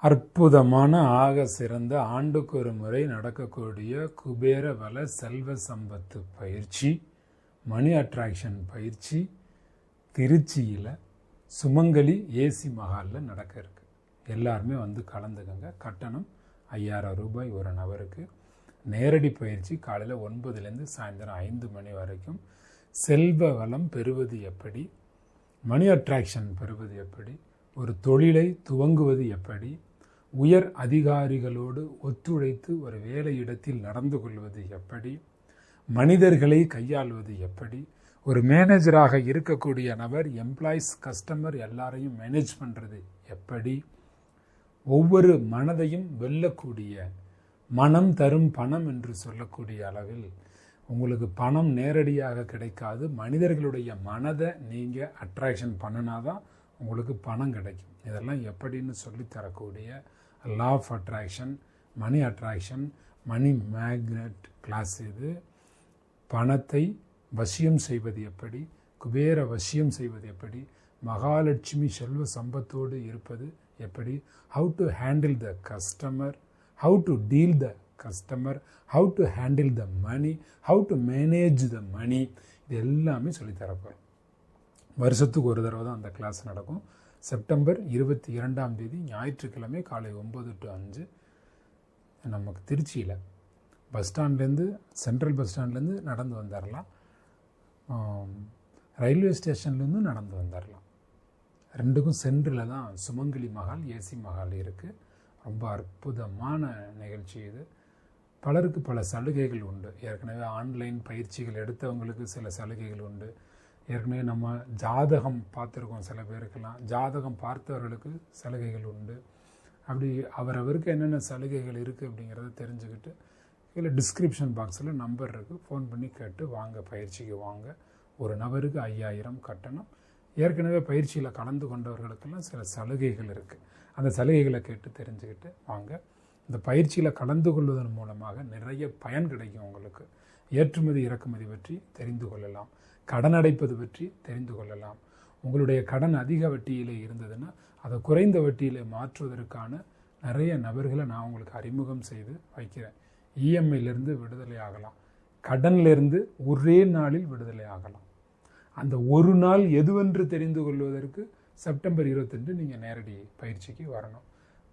அற்புதமான ஆக சிறந்த ஆண்டுக்கு ஒரு முறை நடக்கக்கூடிய குபேர வள செல்வ சம்பத்து பயிற்சி மணி அட்ராக்ஷன் பயிற்சி திருச்சியில் சுமங்கலி ஏசி மஹாலில் நடக்க இருக்கு. எல்லாருமே வந்து கலந்துக்கங்க. கட்டணம் ஐயாயிரம் ரூபாய் ஒரு நபருக்கு. நேரடி பயிற்சி காலையில் ஒன்பதுலேருந்து சாயந்தரம் ஐந்து மணி வரைக்கும். செல்வ வளம் பெறுவது எப்படி? மணி அட்ராக்ஷன் பெறுவது எப்படி? ஒரு தொழிலை துவங்குவது எப்படி? உயர் அதிகாரிகளோடு ஒத்துழைத்து ஒரு வேலையிடத்தில் நடந்து கொள்வது எப்படி? மனிதர்களை கையாள்வது எப்படி? ஒரு மேனேஜராக இருக்கக்கூடிய நபர் எம்ப்ளாயீஸ் கஸ்டமர் எல்லாரையும் மேனேஜ் பண்ணுறது எப்படி? ஒவ்வொரு மனதையும் வெல்லக்கூடிய மனம் தரும் பணம் என்று சொல்லக்கூடிய அளவில் உங்களுக்கு பணம் நேரடியாக கிடைக்காது. மனிதர்களுடைய மனதை நீங்கள் அட்ராக்ஷன் பண்ணினாதான் உங்களுக்கு பணம் கிடைக்கும். இதெல்லாம் எப்படின்னு சொல்லித்தரக்கூடிய law of attraction money attraction money magnet class இது. பணத்தை வசியம் செய்வது எப்படி? குபேர வசியம் செய்வது எப்படி? மகாலட்சுமி செல்வ சம்பத்தோடு இருப்பது எப்படி? How to handle the customer how to deal the customer how to handle the money how to manage the money இது எல்லாமே சொல்லித்தரப்போம் வருஷத்துக்கு ஒரு தடவை தான் அந்த கிளாஸ் நடக்கும். செப்டம்பர் இருபத்தி இரண்டாம் தேதி ஞாயிற்றுக்கிழமை காலை ஒம்பது டு அஞ்சு நமக்கு திருச்சியில் பஸ் ஸ்டாண்ட்லேருந்து சென்ட்ரல் பஸ் ஸ்டாண்ட்லேருந்து நடந்து வந்துடலாம் ரயில்வே ஸ்டேஷன்லேருந்து நடந்து வந்துடலாம் ரெண்டுக்கும் சென்ட்ரில் தான் சுமங்கலி மஹால் ஏசி மஹால் இருக்குது ரொம்ப அற்புதமான நிகழ்ச்சி இது. பலருக்கு பல சலுகைகள் உண்டு. ஏற்கனவே ஆன்லைன் பயிற்சிகள் எடுத்தவங்களுக்கு சில சலுகைகள் உண்டு. ஏற்கனவே நம்ம ஜாதகம் பார்த்துருக்கோம் சில பேருக்கெல்லாம். ஜாதகம் பார்த்தவர்களுக்கு சலுகைகள் உண்டு. அப்படி அவரவருக்கு என்னென்ன சலுகைகள் இருக்குது அப்படிங்கிறத தெரிஞ்சுக்கிட்டு இல்லை டிஸ்கிரிப்ஷன் பாக்ஸில் நம்பர் இருக்குது ஃபோன் பண்ணி கேட்டு வாங்க பயிற்சிக்கு வாங்க. ஒரு நபருக்கு ஐயாயிரம் கட்டணம். ஏற்கனவே பயிற்சியில் கலந்து கொண்டவர்களுக்கெல்லாம் சில சலுகைகள் இருக்குது அந்த சலுகைகளை கேட்டு தெரிஞ்சுக்கிட்டு வாங்க. இந்த பயிற்சியில் கலந்து கொள்வதன் மூலமாக நிறைய பயன் கிடைக்கும் உங்களுக்கு. ஏற்றுமதி இறக்குமதி பற்றி தெரிந்து கொள்ளலாம். கடன் அடைப்பது பற்றி தெரிந்து கொள்ளலாம். உங்களுடைய கடன் அதிக வட்டியில் இருந்ததுன்னா அதை குறைந்த வட்டியில் மாற்றுவதற்கான நிறைய நபர்களை நான் உங்களுக்கு அறிமுகம் செய்து வைக்கிறேன். இஎம்ஐலேருந்து விடுதலை ஆகலாம். கடன்லேருந்து ஒரே நாளில் விடுதலை ஆகலாம். அந்த ஒரு நாள் எதுவென்று தெரிந்து கொள்வதற்கு செப்டம்பர் இருபத்தெண்டு நீங்கள் நேரடி பயிற்சிக்கு வரணும்.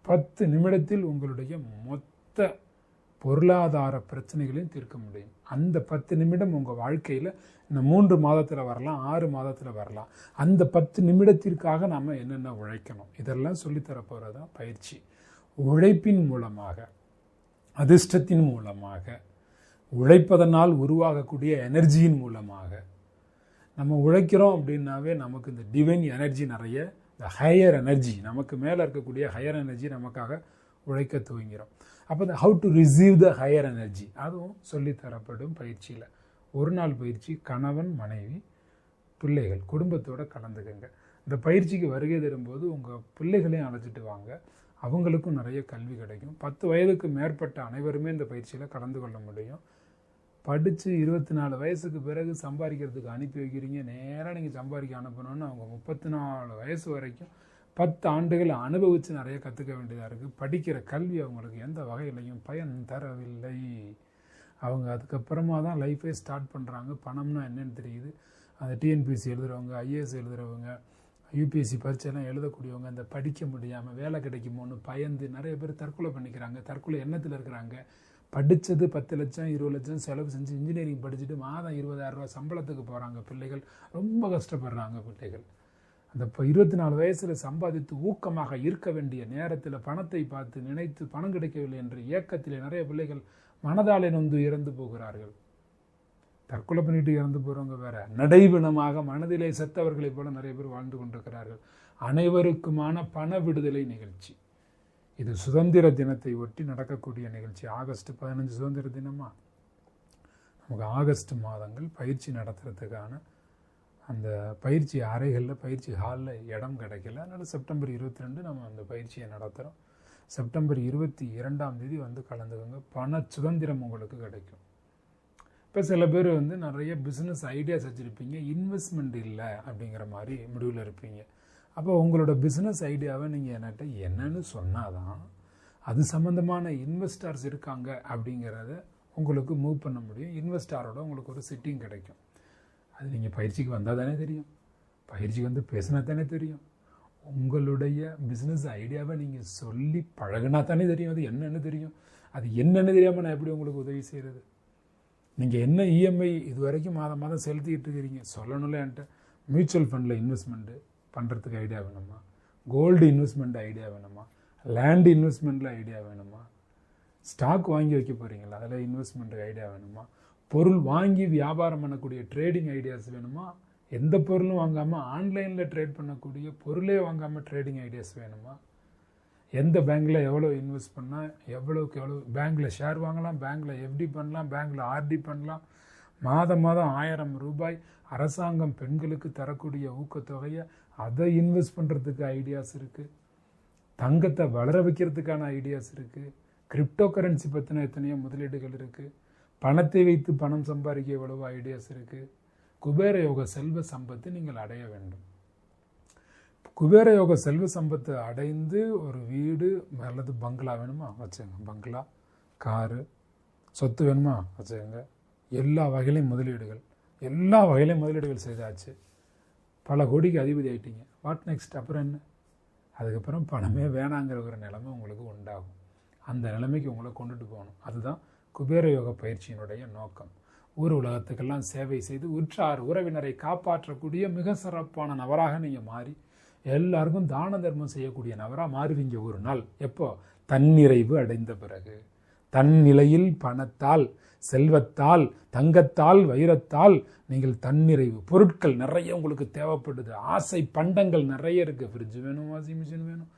பத்து நிமிடத்தில் உங்களுடைய மொத்த பொருளாதார பிரச்சனைகளையும் தீர்க்க முடியும். அந்த பத்து நிமிடம் உங்கள் வாழ்க்கையில் இந்த மூன்று மாதத்தில் வரலாம் ஆறு மாதத்தில் வரலாம். அந்த பத்து நிமிடத்திற்காக நாம் என்னென்ன உழைக்கணும்? இதெல்லாம் சொல்லித்தரப்போகிறது தான் பயிற்சி. உழைப்பின் மூலமாக அதிர்ஷ்டத்தின் மூலமாக உழைப்பதனால் உருவாகக்கூடிய எனர்ஜியின் மூலமாக. நம்ம உழைக்கிறோம் அப்படின்னாவே நமக்கு இந்த டிவைன் எனர்ஜி நிறைய இந்த ஹையர் எனர்ஜி நமக்கு மேலே இருக்கக்கூடிய ஹையர் எனர்ஜி நமக்காக உழைக்க துவங்கிறோம். அப்போ இந்த how to receive the higher energy அதுவும் சொல்லித்தரப்படும் பயிற்சியில். ஒரு நாள் பயிற்சி கணவன் மனைவி பிள்ளைகள் குடும்பத்தோடு கலந்துக்கங்க. இந்த பயிற்சிக்கு வருகை தரும்போது உங்கள் பிள்ளைகளையும் அழைச்சிட்டு வாங்க. அவங்களுக்கும் நிறைய கல்வி கிடைக்கும். பத்து வயதுக்கு மேற்பட்ட அனைவருமே இந்த பயிற்சியில் கலந்து கொள்ள முடியும். படித்து இருபத்தி நாலு வயசுக்கு பிறகு சம்பாதிக்கிறதுக்கு அனுப்பி வைக்கிறீங்க. நேராக நீங்கள் சம்பாதிக்க அனுப்பணும்னு அவங்க முப்பத்தி நாலு வயசு வரைக்கும் பத்து ஆண்டுகள் அனுபவித்து நிறைய கற்றுக்க வேண்டியதாக இருக்குது படிக்கிற கல்வி அவங்களுக்கு எந்த வகையிலையும் பயன் தரவில்லை. அவங்க அதுக்கப்புறமா தான் லைஃபே ஸ்டார்ட் பண்ணுறாங்க பணம்னா என்னென்னு தெரியுது. அந்த டிஎன்பிசி எழுதுகிறவங்க ஐஏஎஸ் எழுதுகிறவங்க யூபிஎஸ்சி பரீட்சைலாம் எழுதக்கூடியவங்க அந்த படிக்க முடியாமல் வேலை கிடைக்குமோன்னு பயந்து நிறைய பேர் தற்கொலை பண்ணிக்கிறாங்க. தற்கொலை எண்ணத்தில் இருக்கிறாங்க. படித்தது பத்து லட்சம் இருபது லட்சம் செலவு செஞ்சு இன்ஜினியரிங் படிச்சுட்டு மாதம் இருபதாயிரரூவா சம்பளத்துக்கு போகிறாங்க பிள்ளைகள். ரொம்ப கஷ்டப்படுறாங்க பிள்ளைகள். அந்த இப்போ இருபத்தி நாலு வயசில் சம்பாதித்து ஊக்கமாக இருக்க வேண்டிய நேரத்தில் பணத்தை பார்த்து நினைத்து பணம் கிடைக்கவில்லை என்ற இயக்கத்தில் நிறைய பிள்ளைகள் மனதாலே நொந்து இறந்து போகிறார்கள். தற்கொலை பண்ணிட்டு இறந்து போகிறவங்க வேற. நடைவினமாக மனதிலே செத்தவர்களைப் போல நிறைய பேர் வாழ்ந்து கொண்டிருக்கிறார்கள். அனைவருக்குமான பண விடுதலை நிகழ்ச்சி. இது சுதந்திர தினத்தை ஒட்டி நடக்கக்கூடிய நிகழ்ச்சி. ஆகஸ்ட் பதினஞ்சு சுதந்திர தினமா? நமக்கு ஆகஸ்ட் மாதங்கள் பயிற்சி நடத்துறதுக்கான அந்த பயிற்சி அறைகளில் பயிற்சி ஹாலில் இடம் கிடைக்கல. அதனால் செப்டம்பர் இருபத்தி ரெண்டு நம்ம அந்த பயிற்சியை நடத்துகிறோம் செப்டம்பர் இருபத்தி இரண்டாம் தேதி வந்து கலந்துக்கோங்க. பண சுதந்திரம் உங்களுக்கு கிடைக்கும். இப்போ சில பேர் வந்து நிறைய பிஸ்னஸ் ஐடியாஸ் வச்சுருப்பீங்க. இன்வெஸ்ட்மெண்ட் இல்லை அப்படிங்கிற மாதிரி முடிவில் இருப்பீங்க. அப்போ உங்களோட பிஸ்னஸ் ஐடியாவை நீங்கள் என்கிட்ட என்னன்னு சொன்னால் தான் அது சம்மந்தமான இன்வெஸ்டார்ஸ் இருக்காங்க அப்படிங்கிறத உங்களுக்கு மூவ் பண்ண முடியும். இன்வெஸ்டாரோட உங்களுக்கு ஒரு சிட்டிங் கிடைக்கும். அது நீங்கள் பயிற்சிக்கு வந்தால் தானே தெரியும். பயிற்சிக்கு வந்து பேசினா தானே தெரியும். உங்களுடைய பிஸ்னஸ் ஐடியாவை நீங்கள் சொல்லி பழகுனா தானே தெரியும். அது என்னென்னு தெரியும். அது என்னென்னு தெரியாமல் நான் எப்படி உங்களுக்கு உதவி செய்கிறது நீங்கள் என்ன இஎம்ஐ இது வரைக்கும் மாதம் மாதம் செலுத்திக்கிட்டு இருக்கிறீங்க? சொல்லணும்ல என்கிட்ட. மியூச்சுவல் ஃபண்டில் இன்வெஸ்ட்மெண்ட்டு பண்ணுறதுக்கு ஐடியா வேணுமா? கோல்டு இன்வெஸ்ட்மெண்ட் ஐடியா வேணுமா? லேண்ட் இன்வெஸ்ட்மெண்ட்டில் ஐடியா வேணுமா? ஸ்டாக் வாங்கி வைக்க போகிறீங்களா அதில் இன்வெஸ்ட்மெண்ட்டுக்கு ஐடியா வேணுமா? பொருள் வாங்கி வியாபாரம் பண்ணக்கூடிய ட்ரேடிங் ஐடியாஸ் வேணுமா? எந்த பொருளும் வாங்காமல் ஆன்லைனில் ட்ரேட் பண்ணக்கூடிய பொருளே வாங்காமல் ட்ரேடிங் ஐடியாஸ் வேணுமா? எந்த பேங்க்கில் எவ்வளோ இன்வெஸ்ட் பண்ணால் எவ்வளோக்கு எவ்வளோ பேங்க்கில் ஷேர் வாங்கலாம் பேங்க்கில் எஃப்டி பண்ணலாம் பேங்க்கில் ஆர்டி பண்ணலாம். மாதம் மாதம் ஆயிரம் ரூபாய் அரசாங்கம் பெண்களுக்கு தரக்கூடிய ஊக்கத்தொகையை அதை இன்வெஸ்ட் பண்ணுறதுக்கு ஐடியாஸ் இருக்குது தங்கத்தை வளர வைக்கிறதுக்கான ஐடியாஸ் இருக்குது கிரிப்டோ கரன்சி பற்றின எத்தனையோ முதலீடுகள் இருக்குது பணத்தை வைத்து பணம் சம்பாதிக்க எவ்வளவு ஐடியாஸ் இருக்குது குபேர யோக செல்வ சம்பத்து நீங்கள் அடைய வேண்டும். குபேர யோக செல்வ சம்பத்தை அடைந்து ஒரு வீடு அல்லது பங்களா வேணுமா? வச்சுங்க பங்களா காரு சொத்து வேணுமா? வச்சுக்கோங்க. எல்லா வகையிலையும் முதலீடுகள். எல்லா வகையிலையும் முதலீடுகள் செய்தாச்சு. பல கோடிக்கு அதிபதி ஆயிட்டீங்க. வாட் நெக்ஸ்ட் அப்புறம் என்ன? அதுக்கப்புறம் பணமே வேணாங்கிற ஒரு நிலைமை உங்களுக்கு உண்டாகும். அந்த நிலைமைக்கு உங்களை கொண்டுட்டு போகணும். அதுதான் குபேர யோக பயிற்சியினுடைய நோக்கம். ஊர் உலகத்துக்கெல்லாம் சேவை செய்து உற்றார் உறவினரை காப்பாற்றக்கூடிய மிக சிறப்பான நபராக நீங்கள் மாறி எல்லாருக்கும் தான தர்மம் செய்யக்கூடிய நபராக மாறுவீங்க ஒரு நாள். எப்போ? தன்னிறைவு அடைந்த பிறகு. தன்னிலையில் பணத்தால் செல்வத்தால் தங்கத்தால் வைரத்தால் நீங்கள் தன்னிறைவு. பொருட்கள் நிறைய உங்களுக்கு தேவைப்படுது. ஆசை பண்டங்கள் நிறைய இருக்குது ஃப்ரிட்ஜ் வேணும் வாஷிங் மிஷின் வேணும்.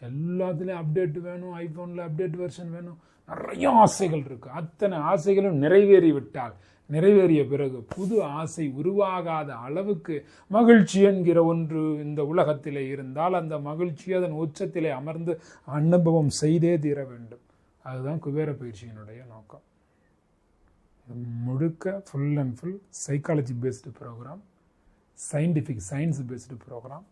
எல்லாத்துலேயும் அப்டேட் வேணும். ஐஃபோனில் அப்டேட் வெர்ஷன் வேணும். நிறைய ஆசைகள் இருக்குது அத்தனை ஆசைகளும் நிறைவேறி விட்டால் நிறைவேறிய பிறகு புது ஆசை உருவாகாத அளவுக்கு மகிழ்ச்சி என்கிற ஒன்று இந்த உலகத்திலே இருந்தால் அந்த மகிழ்ச்சி அதன் உச்சத்திலே அமர்ந்து அனுபவம் செய்தே தீர வேண்டும். அதுதான் குபேர பயிற்சியினுடைய நோக்கம். முழுக்க full and full psychology based program scientific science based program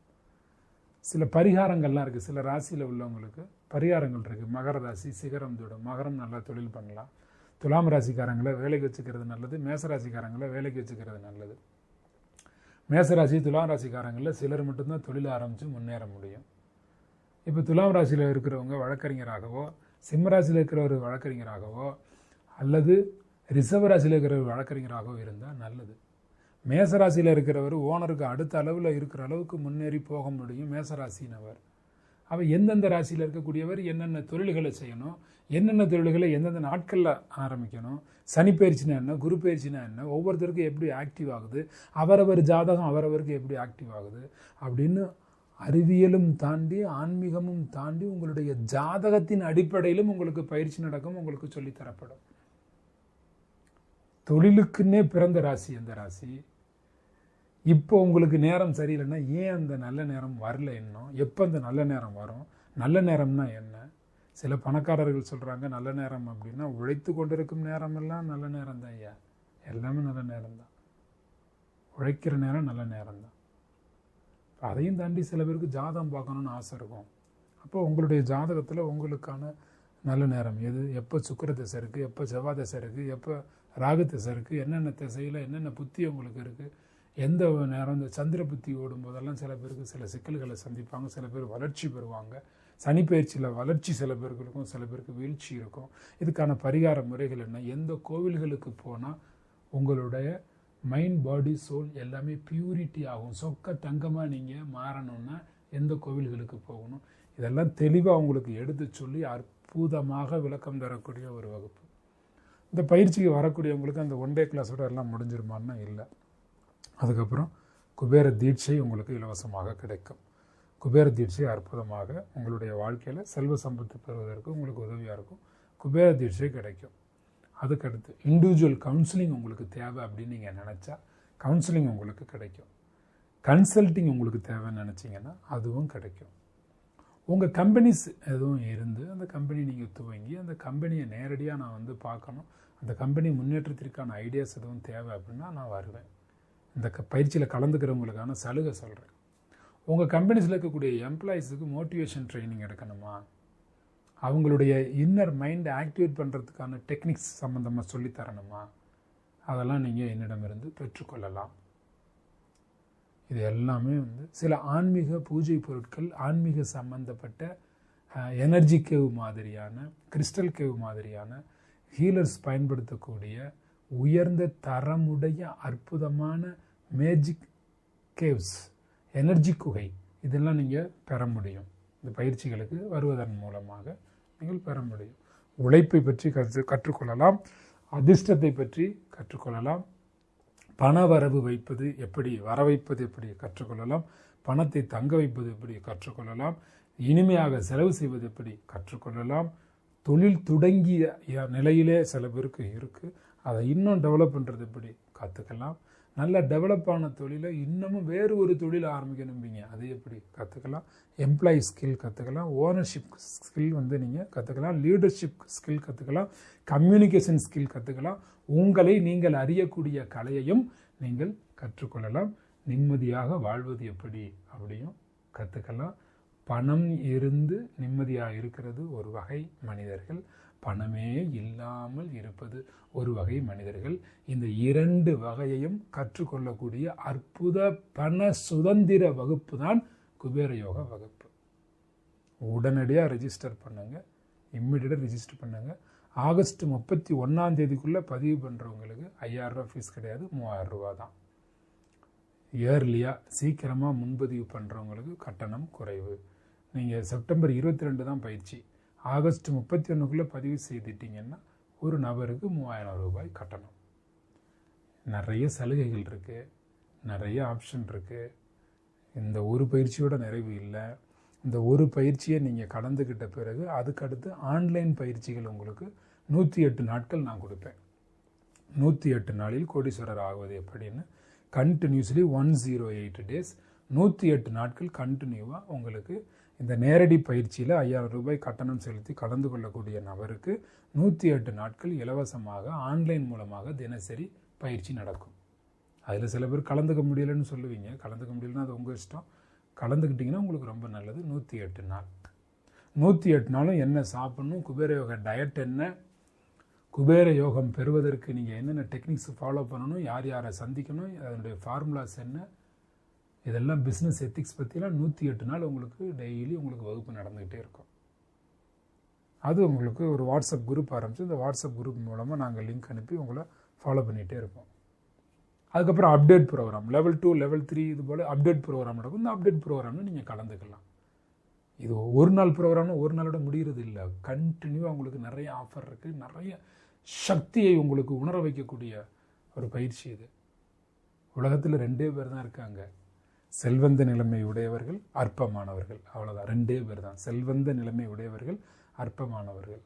சில பரிகாரங்கள்லாம் இருக்குது சில ராசியில் உள்ளவங்களுக்கு பரிகாரங்கள் இருக்குது மகர ராசி சிகரம் தூடும். மகரம் நல்லா தொழில் பண்ணலாம். துலாம் ராசிக்காரங்களை வேலைக்கு வச்சுக்கிறது நல்லது. மேச ராசிக்காரங்களை வேலைக்கு வச்சுக்கிறது நல்லது. மேசராசி துலாம் ராசிக்காரங்களில் சிலர் மட்டும்தான் தொழில் ஆரம்பித்து முன்னேற முடியும். இப்போ துலாம் ராசியில் இருக்கிறவங்க வழக்கறிஞராகவோ சிம்ம ராசியில் வழக்கறிஞராகவோ அல்லது ரிசர்வ் ராசியில் இருக்கிற ஒரு வழக்கறிஞராகவோ இருந்தால் நல்லது. மேசராசியில் இருக்கிறவர் ஓனருக்கு அடுத்த அளவில் இருக்கிற அளவுக்கு முன்னேறி போக முடியும் மேசராசினவர் அவள் எந்தெந்த ராசியில் இருக்கக்கூடியவர் என்னென்ன தொழில்களை செய்யணும் என்னென்ன தொழில்களை எந்தெந்த நாட்களில் ஆரம்பிக்கணும் சனி பயிற்சினா என்ன குரு பயிற்சினா என்ன ஒவ்வொருத்தருக்கும் எப்படி ஆக்டிவ் ஆகுது அவரவர் ஜாதகம் அவரவருக்கு எப்படி ஆக்டிவ் ஆகுது அப்படின்னு அறிவியலும் தாண்டி ஆன்மீகமும் தாண்டி உங்களுடைய ஜாதகத்தின் அடிப்படையிலும் உங்களுக்கு பயிற்சி நடக்கும் உங்களுக்கு சொல்லித்தரப்படும் தொழிலுக்குன்னே பிறந்த ராசி அந்த ராசி. இப்போ உங்களுக்கு நேரம் சரியில்லைன்னா ஏன் அந்த நல்ல நேரம் வரல இன்னும்? எப்போ அந்த நல்ல நேரம் வரும்? நல்ல நேரம்னா என்ன? சில பணக்காரர்கள் சொல்கிறாங்க நல்ல நேரம் அப்படின்னா உழைத்து கொண்டிருக்கும் நேரமெல்லாம் நல்ல நேரம் தான் ஐயா. எல்லாமே நல்ல நேரம் தான் உழைக்கிற நேரம் நல்ல நேரம் தான் அதையும் தாண்டி சில பேருக்கு ஜாதகம் பார்க்கணுன்னு ஆசை இருக்கும். அப்போ உங்களுடைய ஜாதகத்தில் உங்களுக்கான நல்ல நேரம் எது? எப்போ சுக்கர திசை இருக்குது எப்போ செவ்வாய் திசை இருக்குது எப்போ ராகு திசை இருக்குது என்னென்ன திசையில் என்னென்ன புத்தி உங்களுக்கு இருக்குது எந்த நேரம் இந்த சந்திர புத்தி ஓடும் போதெல்லாம் சில பேருக்கு சில சிக்கல்களை சந்திப்பாங்க சில பேர் வளர்ச்சி பெறுவாங்க. சனி பயிற்சியில் வளர்ச்சி சில பேருக்கு இருக்கும் சில பேருக்கு வீழ்ச்சி இருக்கும். இதுக்கான பரிகார முறைகள் என்ன? எந்த கோவில்களுக்கு போனால் உங்களுடைய மைண்ட் பாடி சோல் எல்லாமே பியூரிட்டி ஆகும். சொக்க தங்கமாக நீங்கள் மாறணும்னா எந்த கோவில்களுக்கு போகணும்? இதெல்லாம் தெளிவாக உங்களுக்கு எடுத்து சொல்லி அற்புதமாக விளக்கம் தரக்கூடிய ஒரு வகுப்பு. இந்த பயிற்சிக்கு வரக்கூடியவங்களுக்கு அந்த ஒன் டே கிளாஸோட எல்லாம் முடிஞ்சிருமான்னா இல்லை. அதுக்கப்புறம் குபேர தீட்சை உங்களுக்கு இலவசமாக கிடைக்கும். குபேர தீட்சை அற்புதமாக உங்களுடைய வாழ்க்கையில் செல்வ சம்பத்து பெறுவதற்கு உங்களுக்கு உதவியாக இருக்கும். குபேர தீட்சை கிடைக்கும். அதுக்கடுத்து இண்டிவிஜுவல் கவுன்சிலிங் உங்களுக்கு தேவை அப்படின்னு நீங்கள் நினச்சா கவுன்சிலிங் உங்களுக்கு கிடைக்கும். கன்சல்ட்டிங் உங்களுக்கு தேவைன்னு நினச்சிங்கன்னா அதுவும் கிடைக்கும். உங்கள் கம்பெனிஸ் எதுவும் இருந்து அந்த கம்பெனி நீங்கள் துவங்கி அந்த கம்பெனியை நேரடியாக நான் வந்து பார்க்கணும். அந்த கம்பெனி முன்னேற்றத்திற்கான ஐடியாஸ் எதுவும் தேவை அப்படின்னா நான் வருவேன். இந்த பயிற்சியில் கலந்துக்கிறவங்களுக்கான சலுகை சொல்கிறேன் உங்கள் கம்பெனிஸில் இருக்கக்கூடிய எம்ப்ளாயீஸுக்கு மோட்டிவேஷன் ட்ரைனிங் எடுக்கணுமா? அவங்களுடைய இன்னர் மைண்டை ஆக்டிவேட் பண்ணுறதுக்கான டெக்னிக்ஸ் சம்மந்தமாக சொல்லித்தரணுமா அதெல்லாம் நீங்கள் என்னிடமிருந்து பெற்றுக்கொள்ளலாம். இது எல்லாமே வந்து சில ஆன்மீக பூஜை பொருட்கள் ஆன்மீக சம்பந்தப்பட்ட எனர்ஜி கேவ் மாதிரியான கிறிஸ்டல் கேவ் மாதிரியான ஹீலர்ஸ் பயன்படுத்தக்கூடிய உயர்ந்த தரமுடைய அற்புதமான மேஜிக் கேவ்ஸ் எனர்ஜி குகை இதெல்லாம் நீங்கள் பெற முடியும். இந்த பயிற்சிகளுக்கு வருவதன் மூலமாக நீங்கள் பெற முடியும். உழைப்பை பற்றி கற்று கற்றுக்கொள்ளலாம். அதிர்ஷ்டத்தை பற்றி கற்றுக்கொள்ளலாம். பண வரவு வைப்பது எப்படி வர வைப்பது எப்படி கற்றுக்கொள்ளலாம். பணத்தை தங்க வைப்பது எப்படி கற்றுக்கொள்ளலாம். இனிமையாக செலவு செய்வது எப்படி கற்றுக்கொள்ளலாம். தொழில் தொடங்கிய நிலையிலே சில பேருக்கு இருக்குது அதை இன்னும் டெவலப் பண்ணுறது எப்படி கற்றுக்கலாம் நல்ல டெவலப் ஆன தொழிலை இன்னமும் வேறு ஒரு தொழில் ஆரம்பிக்கணும்பீங்க அது எப்படி கற்றுக்கலாம் எம்ப்ளாயி ஸ்கில் கற்றுக்கலாம் ஓனர்ஷிப் ஸ்கில் வந்து நீங்கள் கற்றுக்கலாம் லீடர்ஷிப் ஸ்கில் கற்றுக்கலாம் கம்யூனிகேஷன் ஸ்கில் கற்றுக்கலாம் உங்களை நீங்கள் அறியக்கூடிய கலையையும் நீங்கள் கற்றுக்கொள்ளலாம். நிம்மதியாக வாழ்வது எப்படி அப்படியும் கற்றுக்கலாம் பணம் இருந்து நிம்மதியாக இருக்கிறது ஒரு வகை மனிதர்கள். பணமே இல்லாமல் இருப்பது ஒரு வகை மனிதர்கள். இந்த இரண்டு வகையையும் கற்றுக்கொள்ளக்கூடிய அற்புத பண சுதந்திர வகுப்பு தான் குபேர யோக வகுப்பு. உடனடியாக ரெஜிஸ்டர் பண்ணுங்க. இம்மிடியட்டாக ரிஜிஸ்டர் பண்ணுங்க. ஆகஸ்ட் முப்பத்தி ஒன்றாம் தேதிக்குள்ளே பதிவு பண்ணுறவங்களுக்கு ஐயாயிரரூபா ஃபீஸ் கிடையாது. மூவாயிரம் ரூபா தான். இயர்லியாக சீக்கிரமாக முன்பதிவு பண்ணுறவங்களுக்கு கட்டணம் குறைவு. நீங்கள் செப்டம்பர் இருபத்தி ரெண்டு தான் பயிற்சி. ஆகஸ்ட் முப்பத்தி ஒன்றுக்குள்ளே பதிவு செய்துட்டிங்கன்னா ஒரு நபருக்கு மூவாயிரம் ரூபாய் கட்டணம். நிறைய சலுகைகள் இருக்குது நிறைய ஆப்ஷன் இருக்குது இந்த ஒரு பயிற்சியோட நிறைவு இல்லை. இந்த ஒரு பயிற்சியை நீங்கள் கடந்துக்கிட்ட பிறகு அதுக்கடுத்து ஆன்லைன் பயிற்சிகள் உங்களுக்கு நூற்றி எட்டு நாட்கள் நான் கொடுப்பேன். நூற்றி எட்டு நாளில் கோடீஸ்வரர் ஆகுவது எப்படின்னு continuously one zero eight days நூற்றி எட்டு நாட்கள் கண்டினியூவாக உங்களுக்கு இந்த நேரடி பயிற்சியில் ஐயாயிரம் ரூபாய் கட்டணம் செலுத்தி கலந்து கொள்ளக்கூடிய நபருக்கு நூற்றி எட்டு நாட்கள் இலவசமாக ஆன்லைன் மூலமாக தினசரி பயிற்சி நடக்கும். அதில் சில பேர் கலந்துக்க முடியலன்னு சொல்லுவீங்க. கலந்துக்க முடியலன்னா அது உங்கள் இஷ்டம். கலந்துக்கிட்டிங்கன்னா உங்களுக்கு ரொம்ப நல்லது. நூற்றி எட்டு நாள். நூற்றி எட்டு நாளும் என்ன சாப்பிட்ணும்? குபேர யோக டயட் என்ன? குபேர யோகம் பெறுவதற்கு நீங்கள் என்னென்ன டெக்னிக்ஸ் ஃபாலோ பண்ணணும்? யார் யாரை சந்திக்கணும்? அதனுடைய ஃபார்முலாஸ் என்ன? இதெல்லாம் பிஸ்னஸ் எத்திக்ஸ் பற்றிலாம் நூற்றி எட்டு நாள் உங்களுக்கு டெய்லி உங்களுக்கு வகுப்பு நடந்துக்கிட்டே இருக்கும். அது உங்களுக்கு ஒரு வாட்ஸ்அப் குரூப் ஆரம்பித்து இந்த வாட்ஸ்அப் குரூப் மூலமாக நாங்கள் லிங்க் அனுப்பி உங்களை ஃபாலோ பண்ணிகிட்டே இருப்போம். அதுக்கப்புறம் update program level two level three இது போல் அப்டேட் ப்ரோக்ராம் நடக்கும். இந்த அப்டேட் ப்ரோக்ராம்னு நீங்கள் கலந்துக்கலாம். இது ஒரு நாள் ப்ரோக்ராம்னு ஒரு நாளோட முடிகிறது இல்லை. கண்டினியூவாக உங்களுக்கு நிறைய ஆஃபர் இருக்குது நிறைய சக்தியை உங்களுக்கு உணர வைக்கக்கூடிய ஒரு பயிற்சி இது. உலகத்தில் ரெண்டே பேர் தான் இருக்காங்க. செல்வந்த நிலைமை உடையவர்கள் அற்பமானவர்கள். அவ்வளோதான் ரெண்டே பேர் தான் செல்வந்த நிலைமை உடையவர்கள் அற்பமானவர்கள்.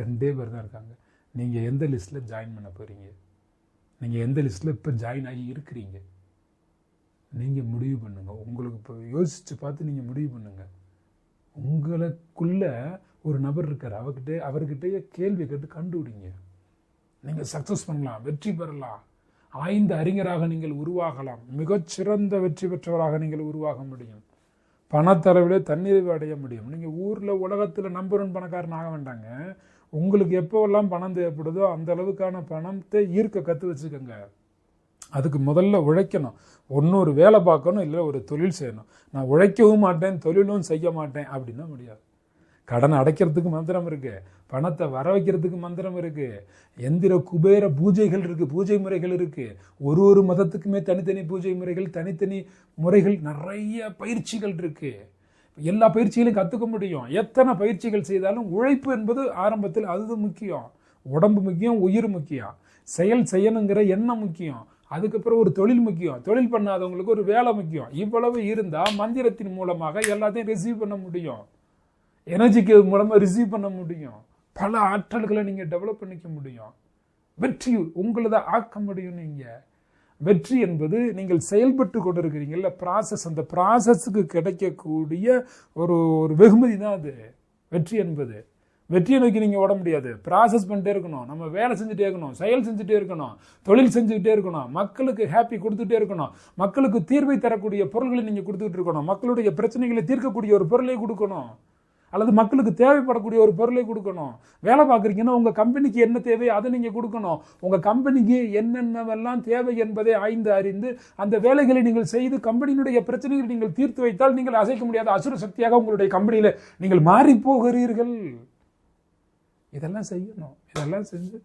ரெண்டே பேர் தான் இருக்காங்க. நீங்கள் எந்த லிஸ்ட்டில் ஜாயின் பண்ண போகிறீங்க நீங்கள் எந்த லிஸ்ட்டில் இப்போ ஜாயின் ஆகி இருக்கிறீங்க? நீங்கள் முடிவு பண்ணுங்கள் உங்களுக்கு இப்போ யோசித்து பார்த்து நீங்கள் முடிவு பண்ணுங்கள் உங்களுக்குள்ளே ஒரு நபர் இருக்கார். அவர்கிட்ட அவர்கிட்டயே கேள்வி கேட்டு கண்டுபிடிங்க. நீங்கள் சக்ஸஸ் பண்ணலாம். வெற்றி பெறலாம். ஆய்ந்த அறிஞராக நீங்கள் உருவாகலாம். மிகச்சிறந்த வெற்றி பெற்றவராக நீங்கள் உருவாக முடியும். பணத்தளவிலே தன்னிறைவு அடைய முடியும். நீங்கள் ஊரில் உலகத்தில் நம்பர் ஒன் பணக்காரன் ஆக வேண்டாங்க. உங்களுக்கு எப்போவெல்லாம் பணம் தேவைப்படுதோ அந்த அளவுக்கான பணத்தை ஈர்க்க கற்று வச்சுக்கோங்க. அதுக்கு முதல்ல உழைக்கணும். ஒன்று ஒரு வேலை பார்க்கணும் இல்லை ஒரு தொழில் செய்யணும். நான் உழைக்கவும் மாட்டேன் தொழிலும் செய்ய மாட்டேன் அப்படின்னா முடியாது. கடனை அடைக்கிறதுக்கு மந்திரம் இருக்கு. பணத்தை வர வைக்கிறதுக்கு மந்திரம் இருக்கு. எந்திர குபேர பூஜைகள் இருக்கு பூஜை முறைகள் இருக்கு. ஒரு ஒரு மதத்துக்குமே தனித்தனி பூஜை முறைகள் தனித்தனி முறைகள் நிறைய பயிற்சிகள் இருக்கு. எல்லா பயிற்சிகளையும் கற்றுக்க முடியும். எத்தனை பயிற்சிகள் செய்தாலும் உழைப்பு என்பது ஆரம்பத்தில் அது முக்கியம். உடம்பு முக்கியம் உயிர் முக்கியம். செயல் செய்யணுங்கிற எண்ணம் முக்கியம். அதுக்கப்புறம் ஒரு தொழில் முக்கியம். தொழில் பண்ணாதவங்களுக்கு ஒரு வேலை முக்கியம். இவ்வளவு இருந்தால் மந்திரத்தின் மூலமாக எல்லாத்தையும் ரிசீவ் பண்ண முடியும். எனர்ஜிக்கு மூலமாக ரிசீவ் பண்ண முடியும். பல ஆற்றல்களை நீங்கள் டெவலப் பண்ணிக்க முடியும். வெற்றி உங்களதை ஆக்க முடியும் நீங்கள் வெற்றி என்பது நீங்கள் செயல்பட்டு கொண்டு இருக்கிறீங்கல்ல ப்ராசஸ் அந்த ப்ராசஸுக்கு கிடைக்கக்கூடிய ஒரு ஒரு வெகுமதி தான் அது. வெற்றி என்பது. வெற்றியை நோக்கி நீங்கள் ஓட முடியாது. ப்ராசஸ் பண்ணிட்டே இருக்கணும். நம்ம வேலை செஞ்சுட்டே இருக்கணும். செயல் செஞ்சுட்டே இருக்கணும். தொழில் செஞ்சுக்கிட்டே இருக்கணும். மக்களுக்கு ஹாப்பி கொடுத்துட்டே இருக்கணும். மக்களுக்கு தீர்வை தரக்கூடிய பொருள்களை நீங்கள் கொடுத்துட்டு இருக்கணும். மக்களுடைய பிரச்சனைகளை தீர்க்கக்கூடிய ஒரு பொருளை கொடுக்கணும். அல்லது மக்களுக்கு தேவைப்படக்கூடிய ஒரு பொருளை கொடுக்கணும். வேலை பார்க்குறீங்கன்னா உங்கள் கம்பெனிக்கு என்ன தேவை அதை நீங்கள் கொடுக்கணும். உங்கள் கம்பெனிக்கு என்னென்னவெல்லாம் தேவை என்பதை ஆய்ந்து அறிந்து அந்த வேலைகளை நீங்கள் செய்து கம்பெனியினுடைய பிரச்சனைகளை நீங்கள் தீர்த்து வைத்தால் நீங்கள் அசைக்க முடியாத அசுர சக்தியாக உங்களுடைய கம்பெனியில் நீங்கள் மாறி போகிறீர்கள் இதெல்லாம் செய்யணும். இதெல்லாம் செஞ்சு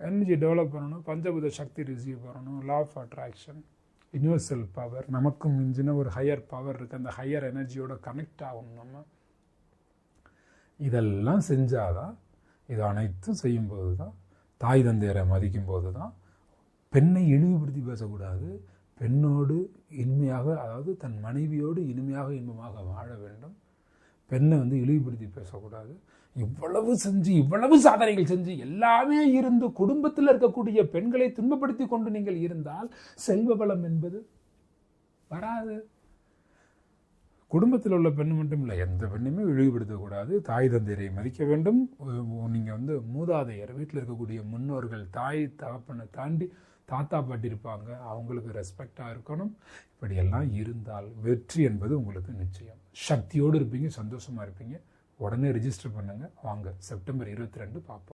எனர்ஜி டெவலப் பண்ணணும். பஞ்சபூத சக்தி ரிசீவ் பண்ணணும். Law of attraction universal power நமக்கும் மிஞ்சின ஒரு ஹையர் பவர் இருக்குது அந்த ஹையர் எனர்ஜியோட கனெக்ட் ஆகணும் நம்ம. இதெல்லாம் செஞ்சாதான் இது அனைத்தும் செய்யும்போது தான் தாய் தந்தையரை மதிக்கும் போது தான் பெண்ணை இழிவுபடுத்தி பேசக்கூடாது பெண்ணோடு இனிமையாக அதாவது தன் மனைவியோடு இனிமையாக இன்பமாக வாழ வேண்டும். பெண்ணை வந்து இழிவுபடுத்தி பேசக்கூடாது. இவ்வளவு செஞ்சு இவ்வளவு சாதனைகள் செஞ்சு எல்லாமே இருந்து குடும்பத்தில் இருக்கக்கூடிய பெண்களை துன்பப்படுத்தி கொண்டு நீங்கள் இருந்தால் செல்வ வளம் என்பது வராது. குடும்பத்தில் உள்ள பெண் மட்டும் இல்லை எந்த பெண்ணுமே இழிவுபடுத்தக்கூடாது. தாய் தந்தையரை மதிக்க வேண்டும். நீங்கள் வந்து மூதாதையர் வீட்டில் இருக்கக்கூடிய முன்னோர்கள் தாய் தகப்பனை தாண்டி தாத்தா பாட்டி இருப்பாங்க. அவங்களுக்கு ரெஸ்பெக்டாக இருக்கணும். இப்படியெல்லாம் இருந்தால் வெற்றி என்பது உங்களுக்கு நிச்சயம். சக்தியோடு இருப்பீங்க சந்தோஷமாக இருப்பீங்க. உடனே ரிஜிஸ்டர் பண்ணுங்கள் வாங்க செப்டம்பர் இருபத்தி ரெண்டு பார்ப்போம்.